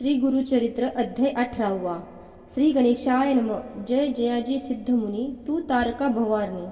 श्री गुरुचरित्र अध्याय अठरावा. श्री गणेशाय नम. जय जयाजी सिद्धमुनी. तू तारका भवारणी.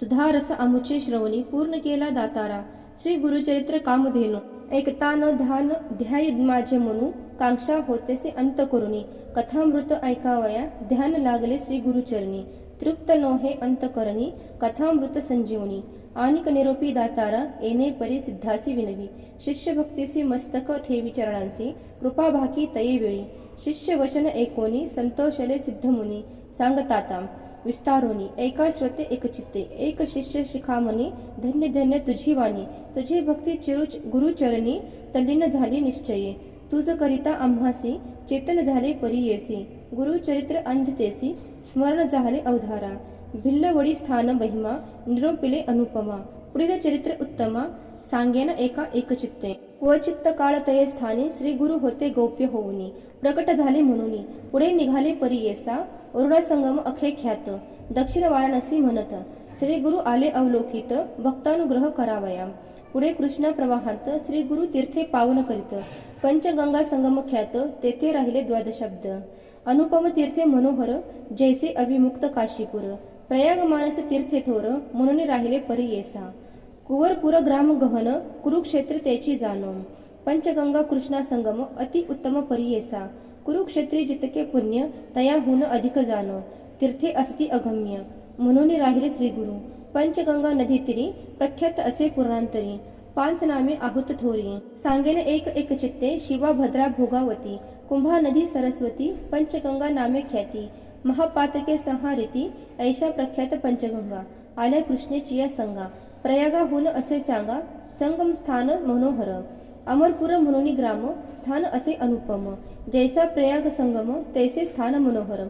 सुधारस अमुचे श्रवणी. पूर्ण केला दातारा. श्री गुरुचरित्र कामधेनु. ऐकता न ध्यान ध्याय माझे म्हणू कांक्षा होतेसे अंत करुणी कथामृत ऐकावया. ध्यान लागले श्री गुरुचरणी. तृप्त नोहे अंतकरणी कथामृत संजीवनी. आनिक निरोपी दातारा येणे परिसिद्धासी विनवी शिष्य भक्तीसी मस्तक ठेवी चरणांसी कृपा भाकी तये वेळी शिष्य वचन एकोनी संतोषले सिद्धमुनी सांगताता विस्तारोनी एका श्रोते एक चित्ते एक शिष्य शिखामणी धन्य धन्य तुझी वाणी तुझी भक्ती चिरुच गुरुचरणी तल्लीन झाली निश्चये तुझ करिता आम्हासी चेतन झाले परी येसी गुरुचरित्र अंधतेसी स्मरण झाले अवधारा भिल्लवडी स्थान महिमा निरोपिले अनुपमा पुढील चरित्र उत्तमा सांगेन एका एकचित्ते क्वचित्त काळ तये स्थाने श्री गुरु होते गौप्य होऊनी प्रकट झाले म्हणून पुढे निघाले परी येसा संगम अखे ख्यात दक्षिण वाराणसी म्हणत श्री गुरु आले अवलोकित भक्तानुग्रह करावया पुढे कृष्णा प्रवाहांत श्री गुरु तीर्थे पावन करीत पंचगंगा संगम ख्यात तेथे राहिले द्वादशब्द अनुपम तीर्थे मनोहर जैसे अविमुक्त काशीपुर प्रयाग मानस तीर्थे थोर म्हणून राहिले परी येसा. कुवरपुर ग्राम गहन कुरुक्षेत्र त्याची जाणो पंचगंगा कृष्णा संगम अति उत्तम परी येसा. कुरुक्षेत्री जितके पुण्य तयाहून अधिक जाणो तीर्थे असती अगम्य. म्हणून राहिले श्रीगुरु पंचगंगा नदी तिरी प्रख्यात असे पुरांतरी. पांच नामे आहुत थोरी. सांगेन एक एक चित्ते शिवा भद्रा भोगावती. कुंभा नदी सरस्वती पंचगंगा नामे ख्याती. महापातके संहारिती ऐशा प्रख्यात पंचगंगा आल्या कृष्णेची या संगा प्रयागाहून असे चांगा संगम स्थान मनोहर अमरपुर म्हणून ग्राम स्थान असे अनुपम जैसा प्रयाग संगम तैसे स्थान मनोहर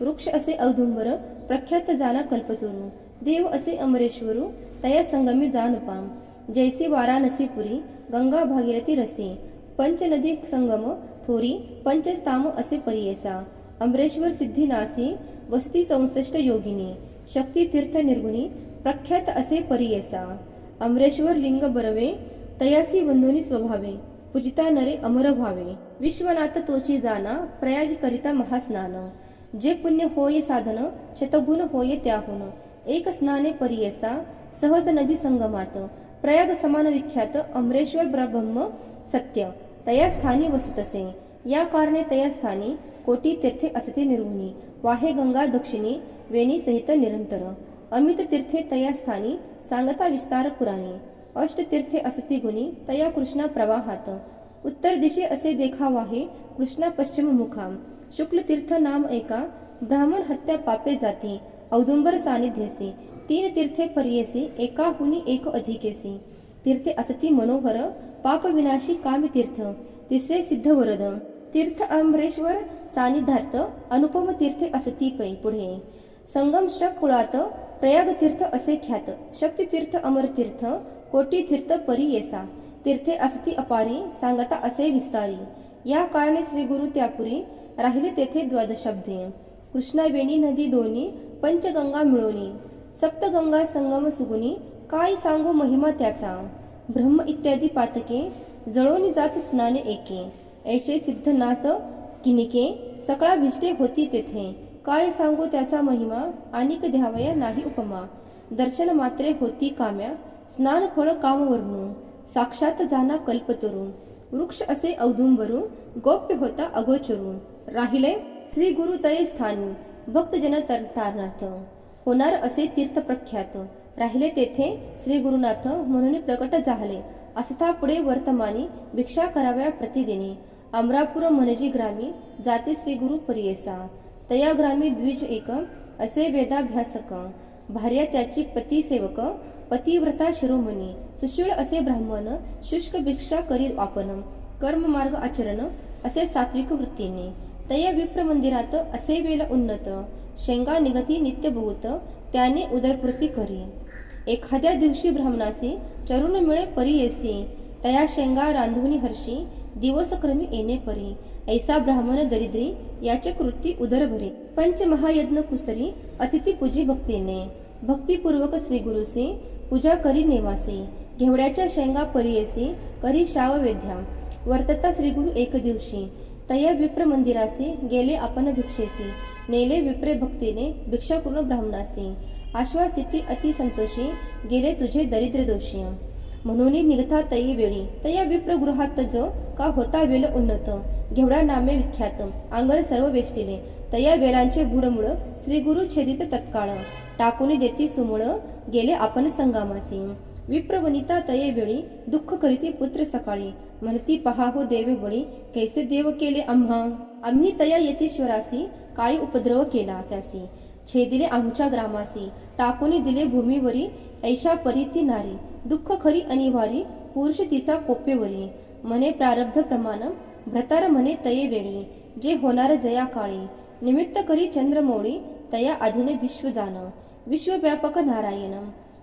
वृक्ष असे औदुंबर प्रख्यात जाना कल्पतरू देव असे अमरेश्वरू तया संगमी जान पाम जैसी वाराणसीपुरी गंगा भागीरथी रसे पंचनदी संगम थोरी पंचस्ताम असे परियसा अमरेश्वर सिद्धिनासी वसती चौसष्ट योगिनी शक्ती तीर्थ निर्गुणी प्रख्यात असे परियेसा अमरेश्वर लिंग बरवे तयासी बंधुनी स्वभावे पूजिता नरे अमर व्हावे विश्वनाथ तोची जाना प्रयागी करिता महास्नान जे पुण्य होय साधन शतगुण होय त्याहून एक स्नाने परियेसा सहज नदी संगमात प्रयाग समान विख्यात अमरेश्वर ब्रह्म सत्य तया स्थानी वसतसे या कारणे तया स्थानी कोटी तीर्थे असते निर्गुणी. वाहे गंगा दक्षिणी वेणी सहित निरंतर. अमित तीर्थे तया स्थानी सांगता विस्तार पुराणी. अष्टतीर्थे असती गुणी तया कृष्णा प्रवाहात. उत्तर दिशे असे देखावाहे कृष्णा पश्चिम मुखाम. शुक्ल तीर्थ नाम एका ब्राह्मण हत्या पापे जाती औदुंबर सानिध्येसी. तीन तीर्थे पर्येसी एकाहुनी एक अधिकेसी. तीर्थे असती मनोहर पाप विनाशी तीर्थ. तिसरे सिद्ध वरद. तीर्थ अमरेश्वर सानिधार्थ अनुपम तीर्थे असती पै पुढे. संगम कुळात प्रयाग तीर्थ असे ख्यात शक्ती तीर्थ अमर तीर्थ कोटी तीर्थ परी येसा. तीर्थे असती अपारी सांगता असे विस्तारी. या कारणे श्री गुरु त्यापुरी राहिले तेथे द्वादशब्दे. कृष्णा वेणी नदी दोन्ही पंचगंगा मिळवणी सप्तगंगा संगम सुगुनी काय सांगू महिमा त्याचा? ब्रह्म इत्यादी पातके जळवणी जात स्नाने एके. ऐशे सिद्धनाथ किनिके सकळा भिष्टे होती तेथे. काय सांगू त्याचा महिमा? अनिक द्यावया नाही उपमा. दर्शन मात्रे होती काम्या. स्नान फळ काम वर्णू साक्षात जाना कल्पतरू वृक्ष असे औदुंबरू गोप्य होता अगोचरून. राहिले श्री गुरु तये स्थानी. भक्तजन तारणार्थ. होणार असे तीर्थ प्रख्यात. राहिले तेथे श्री गुरुनाथ म्हणून प्रकट झाले. असता पुढे वर्तमानी भिक्षा कराव्या प्रतिदिनी. अमरापुर मनजी ग्रामी जाते श्री गुरु परियेसा। तया ग्रामी द्विज एक असे वेदाभ्यासक भार्या त्याची पती सेवक पतिव्रता शिरोमणी सुशीळ असे ब्राह्मण शुष्क भिक्षा करी आपण कर्म मार्ग आचरण असे सात्विक वृत्तीने। तया विप्र मंदिरात असे वेल उन्नत शेंगा निगती नित्यभूत त्याने उदरपूर्ती करी। एखाद्या दिवशी ब्राह्मणासी चरुण मिळे परी येसी तया शेंगा रांधुनी हर्षी दिवसक्रमी येणे परी ऐसा ब्राह्मण दरिद्री याचे कृती उदर भरे पंच महायज्ञ कुसरी अतिथी पूजी भक्तीने. भक्तिपूर्वक श्री गुरुसी पूजा करी नेवासी. घेवड्याच्या शेंगा परियसी करी शाव वेध्या वर्तता श्री गुरु एक दिवशी. तया विप्र मंदिरासी गेले आपण भिक्षेसी. नेले विप्रे भक्तीने भिक्षा ब्राह्मणासी. आश्वासिती अति संतोषी गेले तुझे दरिद्र दोषी. म्हणून निघता तई वेळी तया विप्रगृहात जो का होता वेल उन्नत. घेवडा नामे विख्यात. अंगर सर्व वेष्टिले तया वेलांचे बुडमुळ श्री गुरु छेदित तत्काळ. टाकून देती सुमुळ. गेले आपण संगामासी. विप्र वनिता तये वेळी दुःख करीती पुत्र सकाळी. म्हणती पहा हो देव बळी कैसे देव केले आम्हा? आम्ही तया येतीश्वरासी. काय उपद्रव केला त्यासी? छेदिले आमच्या ग्रामासी. टाकून दिले भूमीवरी. ऐशा परी ती नारी दुःख खरी अनिवारी पुरुष तिचा कोपेवरी. म्हणे प्रारब्ध प्रमाण भ्रतार म्हणे तये वेळी जे होणार जया काळी. निमित्त करी चंद्रमौळी तया आधीने विश्व जाण. विश्वव्यापक नारायण.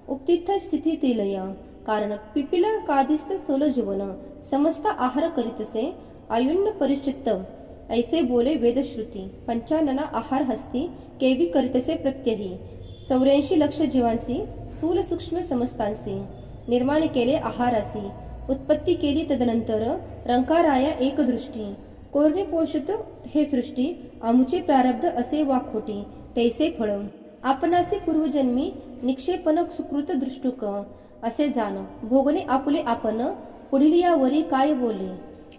उपतिथ स्थिती तिलय. कारण पिपिल कादिस्त सोल जीवन समस्त आहार करीतसे आयुण्य परिचित्त ऐसे बोले वेदश्रुती पंचानना आहार हस्ती केवी करीतसे प्रत्यही चौऱ्याऐंशी लक्ष जीवांसी स्थूल सूक्ष्म समस्तांसी निर्माण केले आहारासी उत्पत्ती केली तदनंतर रंकाराया एकदृष्टी कोरणे पोषित हे सृष्टी आमुचे प्रारब्ध असे वा खोटी तैसे फळ. आपणासी पूर्वजन्मी निक्षेपण सुकृत दृष्टुक असे जाण भोगणे आपले आपण पुढील यावरी काय बोले?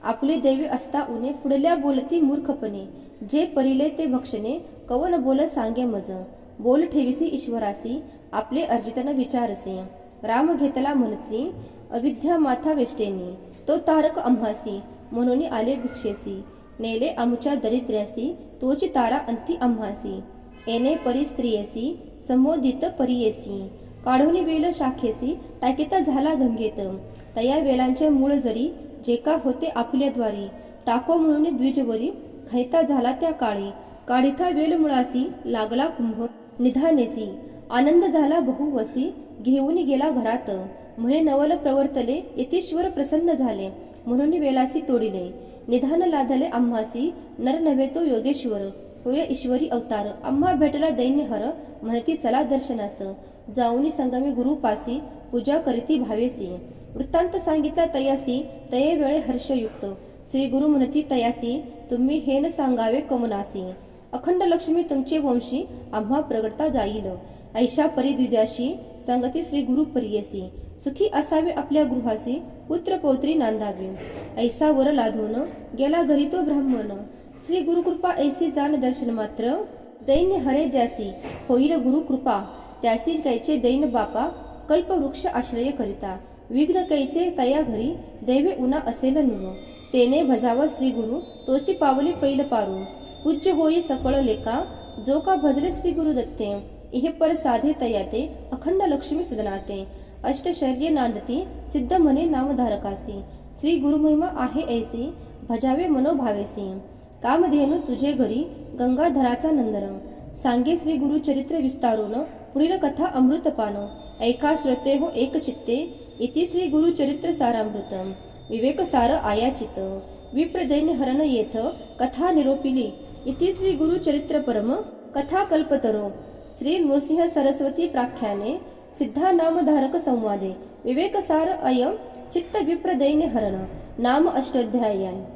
आपले दैवी असता उने पुढल्या बोलती मूर्खपणे जे परिले ते भक्षणे कवन बोल सांगे मज? बोल ठेविसी ईश्वरासी आपले अर्जितन विचारसे. राम घेतला म्हणसी अविद्या माथा वेष्टेनी तो तारक आम्हासी म्हणून आले भिक्षेसी. नेले आमच्या दरिद्र्यासी तोची तारा अंती आम्हासी. येणे परिस्त्रियसी संबोधित परियेसी. काढून वेल शाखेसी टाकीता झाला गंगेत. तया वेलांचे मूळ जरी जे का होते आपल्याद्वारी टाको म्हणून द्विजवरी खैता झाला त्या काळी. काढिता वेल मुळासी लागला कुंभ निधानेसी. आनंद झाला बहुवसी घेऊन गेला घरात. म्हणे नवल प्रवर्तले यतीश्वर प्रसन्न झाले. म्हणून वेलासी तोडिले. निधान लाधले आम्हासी नर नव्हे तो योगेश्वर. होय ईश्वरी अवतार आम्हा भेटला दैन्य हर म्हणती चला दर्शनास. जाऊनी संगमी गुरुपासी पूजा करीती भावेसी. वृत्तांत सांगितला तयासी तये वेळे हर्षयुक्त. श्री गुरु म्हणती तयासी तुम्ही हे न सांगावे कमनासी. अखंड लक्ष्मी तुमचे वंशी आम्हा प्रगटता जाईल. ऐशा परिद्विजाशी संगती श्री गुरु परियसी. सुखी असावे आपल्या गृहासी पुत्र पौत्री नांदावे. ऐसा वर लाधून गेला घरी तो ब्राह्मण. श्री गुरुकृपा ऐसी जाण दर्शन मात्र दैन्य हरे ज्यासी होईल गुरुकृपा त्यासी कैचे दैन बापा कल्पवृक्ष आश्रय करिता. विघ्न कैचे तया घरी दैवे उना असेल नुन. तेने भजावा श्री गुरु तोची पावले पैल पारू पूज्य होई सकळ लेका जो का भजले श्री गुरु दत्ते. इह पर साधे तयाते अखंड लक्ष्मी सदनाते। अष्टशर्य नांदती सिद्ध मने नामधारकासी। श्री गुरुमहिमा आहे ऐसी भजावे मनोभावेसी। कामधेनु तुझे घरी गंगाधराचा नंदन। सांगे श्री गुरु चरित्र विस्तारून पुढील कथा अमृतपान ऐका श्रोते हो एक चित्ते इति श्री गुरु चरित्र सारामृत। विवेक सार आयाचित विप्रदैन हरण येथ कथा निरोपिली। इति श्री गुरु चरित्र परम कथा कल्पतरो। श्री नृसिंह सरस्वती प्राख्याने सिद्धा संवादे. विवेकसार अयम चित्त विप्रदैन्य हरण. नाम अष्टोध्याय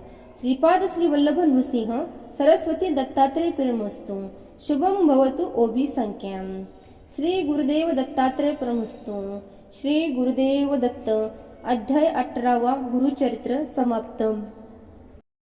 श्रीपाद श्री वल्लभ नृसिंह सरस्वती दत्तात्रय प्रेमस्तु. शुभम भवतु ओबी संख्याम. श्री गुरुदेव दत्तात्रय प्रेमस्तु. श्री गुरुदेव दत्त. अध्याय अठरावा गुरुचरित्र समाप्तम.